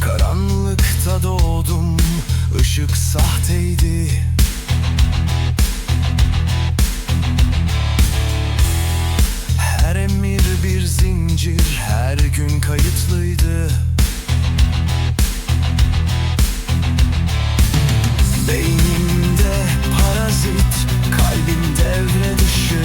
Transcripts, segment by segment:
Karanlıkta doğdum, ışık sahteydi gün kayıtlıydı. Beynimde parazit, kalbim devre dışı.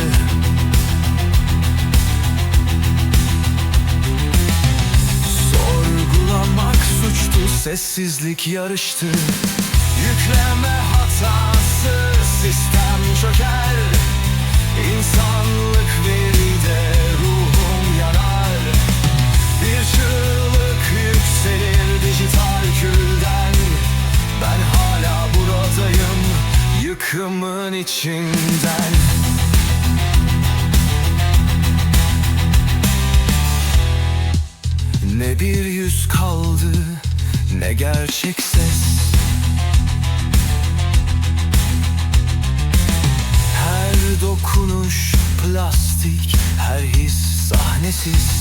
Sorgulamak suçtu, sessizlik yarıştı. Yükleme hatası, sistem çöker içinden. Ne bir yüz kaldı ne gerçek ses. Her dokunuş plastik her his sahnesiz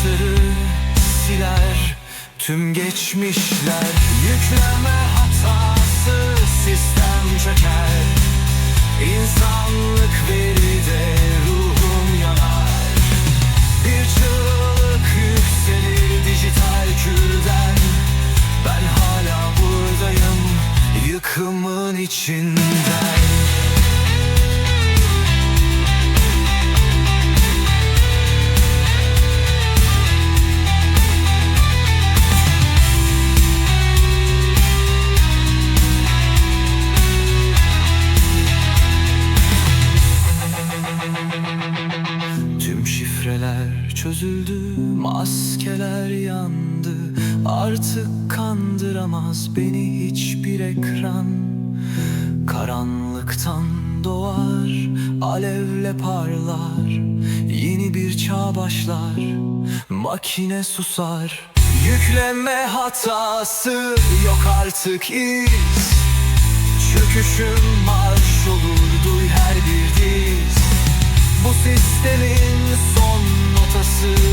satırı siler tüm geçmişler Yükleme hatası sistem çeker İnsanlık veride ruhum yanar. Bir çığlık yükselir dijital külden Ben hala buradayım yıkımın içinden şifreler çözüldü, maskeler yandı. Artık kandıramaz beni hiçbir ekran. Karanlıktan doğar, alevle parlar. Yeni bir çağ başlar, makine susar. Yükleme hatası yok artık iz. Çöküşüm marş olur duy her bir diz. Bu sistemin son 算是